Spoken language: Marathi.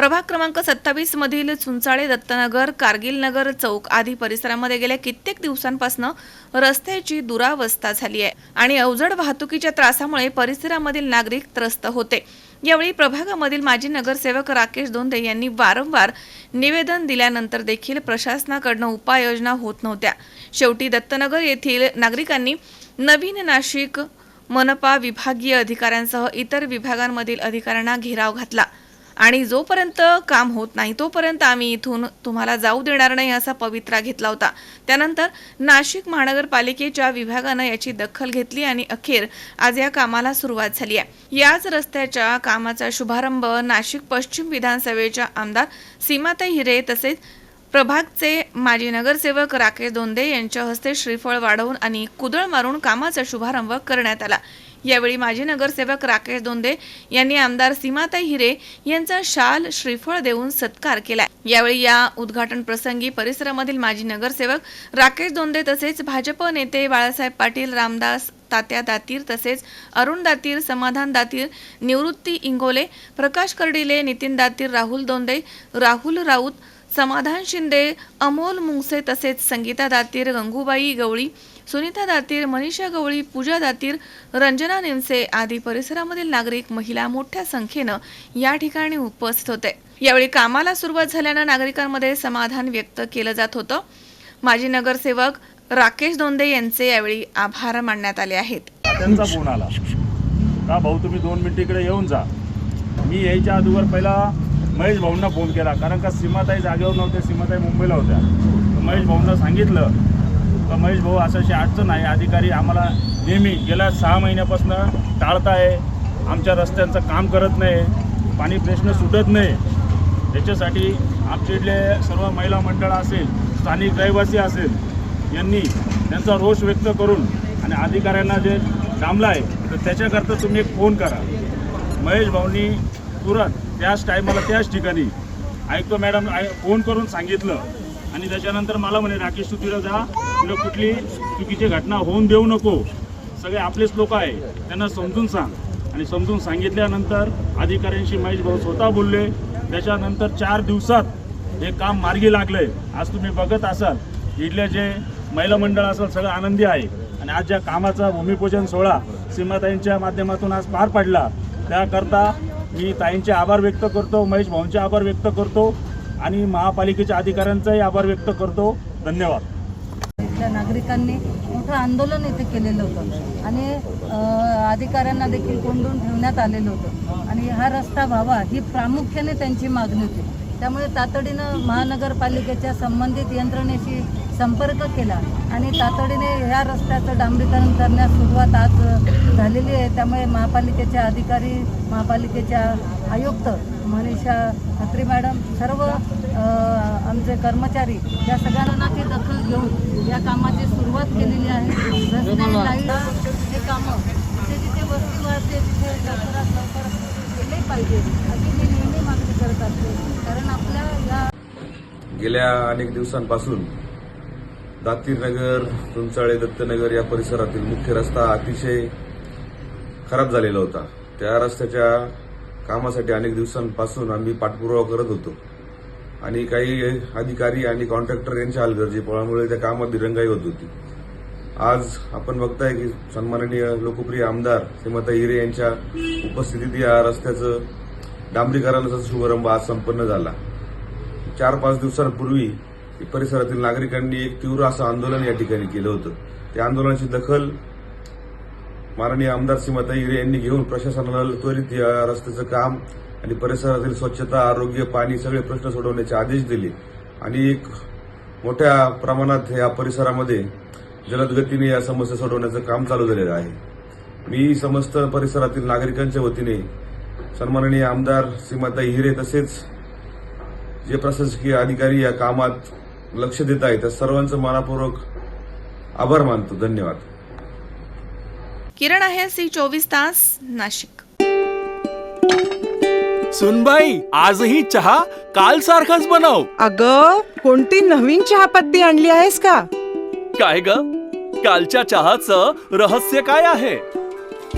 प्रभाग क्रमांक सत्तावीस मधील चुंचाळे दत्तनगर कारगिल नगर चौक आदी परिसरामध्ये गेल्या कित्येक दिवसांपासून रस्त्याची दुरावस्था झाली आहे आणि अवजड वाहतुकीच्या त्रासामुळे परिसरामधील नागरिक त्रस्त होते. यावेळी प्रभागामधील माजी नगरसेवक राकेश दोंदे यांनी वारंवार निवेदन दिल्यानंतर देखील प्रशासनाकडनं उपाययोजना होत नव्हत्या. शेवटी दत्तनगर येथील नागरिकांनी नवीन नाशिक मनपा विभागीय अधिकाऱ्यांसह इतर विभागांमधील अधिकाऱ्यांना घेराव घातला. आणि जोपर्यंत काम होत नाही तोपर्यंत आम्ही इथून तुम्हाला जाऊ देणार नाही असा पवित्रा घेतला होता. त्यानंतर नाशिक महानगरपालिकेच्या विभागानं याची दखल घेतली आणि अखेर आज या कामाला सुरुवात झाली आहे. याच रस्त्याच्या कामाचा शुभारंभ नाशिक पश्चिम विधानसभेच्या आमदार सीमाताई हिरे तसेच प्रभागचे माजी नगरसेवक राकेश दोंदे यांच्या हस्ते श्रीफळ वाढवून आणि कुदळ मारून कामाचा शुभारंभ करण्यात आला. यावेळी माजी नगरसेवक राकेश दोंदे यांनी आमदार सीमाताई हिरे यांचा शाल श्रीफळ देऊन सत्कार केला. यावेळी या उद्घाटन प्रसंगी परिसरामधील माजी नगरसेवक राकेश दोंदे तसेच भाजप नेते बाळासाहेब पाटील रामदास तात्या दातीर तसेच अरुण दातीर समाधान दातीर निवृत्ती इंगोले प्रकाश कर्डिले नितीन दातीर राहुल दोंदे राहुल राऊत समाधान शिंदे अमोल मुंगसे तसेच संगीता दातीर गंगूबाई गवळी सुनीता दातीर मनीषा गवळी पूजा दातीर रंजना निमसे आदी परिसरामधील नागरिक महिला मोठ्या संख्येनं या ठिकाणी उपस्थित होते. यावेळी कामाला सुरुवात झाल्यानं नागरिकांमध्ये समाधान व्यक्त केलं जात होतं. माजी नगरसेवक राकेश दोंदे यांचे यावेळी आभार मानण्यात आले आहेत. त्यांचा फोन आला. का भाऊ तुम्ही दोन मिनिट इकडे येऊन जा. मी यायच्या अगोदर पहिला महेश भाऊंना फोन केला. कारण का सीमाताई जागेवर नव्हते सीमाताई मुंबईला होत्या. तर महेश भाऊंना सांगितलं तर महेश भाऊ असं अशी अडचण आहे. अधिकारी आम्हाला नेहमी गेल्या सहा महिन्यापासून टाळताय. आमच्या रस्त्यांचं काम करत नाही. पाणी प्रश्न सुटत नाही. याच्यासाठी आमच्या इथले सर्व महिला मंडळ असेल स्थानिक रहिवासी असेल यांनी त्यांचा रोष व्यक्त करून आणि अधिकाऱ्यांना जे डांबलं आहे तर त्याच्याकरता तुम्ही एक फोन करा. महेश भाऊंनी तुरंत त्याच टायमाला त्याच ठिकाणी. ऐकतो मॅडम फोन करून सांगितलं. आणि त्याच्यानंतर मला म्हणे राकेश तू तिथं जा. तुला कुठली चुकीची घटना होऊन देऊ नको. सगळे आपलेच लोक आहे. त्यांना समजून सांग. आणि समजून सांगितल्यानंतर अधिकाऱ्यांशी महेश भाऊ स्वतः बोलले. त्याच्यानंतर चार दिवसात हे काम मार्गी लागलंय. आज तुम्ही बघत असाल इथले जे महिला मंडळ असेल सगळं आनंदी आहे. आणि आज ज्या कामाचा भूमिपूजन सोहळा सीमाताईंच्या माध्यमातून आज पार पडला त्याकरता मी ताईंचे आभार व्यक्त करतो महेश भाऊंचे आभार व्यक्त करतो आणि महापालिकेच्या अधिकाऱ्यांचाही आभार व्यक्त करतो. धन्यवाद. इथल्या नागरिकांनी मोठं आंदोलन इथे केलेलं होतं. आणि अधिकाऱ्यांना देखील कोंडून ठेवण्यात आलेलं होतं. आणि हा रस्ता व्हावा ही प्रामुख्याने त्यांची मागणी होती. त्यामुळे तातडीनं महानगरपालिकेच्या संबंधित यंत्रणेशी संपर्क केला आणि तातडीने ह्या रस्त्याचं डांबरीकरण करण्यास सुरुवात आज झालेली आहे. त्यामुळे महापालिकेचे अधिकारी महापालिकेच्या आयुक्त मनीषा खत्री मॅडम सर्व आमचे कर्मचारी या सगळ्यांना ती दखल घेऊन या कामाची सुरुवात केलेली आहे. रस्ते लाइट हे कामं जिथे जिथे वस्ती वाढते तिथे लवकरात लवकर केले पाहिजे अशी मी नेहमी मागणी करत असते कारण आपल्या या गेल्या अनेक दिवसांपासून दातीरनगर तुंचाळे दत्तनगर या परिसरातील मुख्य रस्ता अतिशय खराब झालेला होता. त्या रस्त्याच्या कामासाठी अनेक दिवसांपासून आम्ही पाठपुरावा करत होतो. आणि काही अधिकारी आणि कॉन्ट्रॅक्टर यांच्या हलगर्जीपणामुळे त्या कामात दिरंगाई होत होती. आज आपण बघताय की सन्माननीय लोकप्रिय आमदार श्रीमता हिरे यांच्या उपस्थितीत या रस्त्याचं डांबरीकरणाचा शुभारंभ आज संपन्न झाला. चार पाच दिवसांपूर्वी परिसरातील नागरिकांनी एक तीव्र असं आंदोलन या ठिकाणी केलं होतं. त्या आंदोलनाची दखल माननीय आमदार सीमाताई हिरे यांनी घेऊन प्रशासनाला त्वरित या रस्त्याचं काम आणि परिसरातील स्वच्छता आरोग्य पाणी सगळे प्रश्न सोडवण्याचे आदेश दिले. आणि एक मोठ्या प्रमाणात या परिसरामध्ये जलद गतीने या समस्या सोडवण्याचं काम चालू झालेलं आहे. मी समस्त परिसरातील नागरिकांच्या वतीने सन्माननीय आमदार सीमाताई हिरे तसेच जे प्रशासकीय अधिकारी या कामात लक्ष देत आहेत त्या सर्वांचं मनापूर्वक आभार मानतो. धन्यवाद. किरण आहे सी चोवीस तास नाशिक. सुनबाई आजही चहा काल सारखाच बनव. अग कोणती नवीन चहापत्ती आणली आहेस का? काय ग? कालच्या चहाचं रहस्य काय आहे?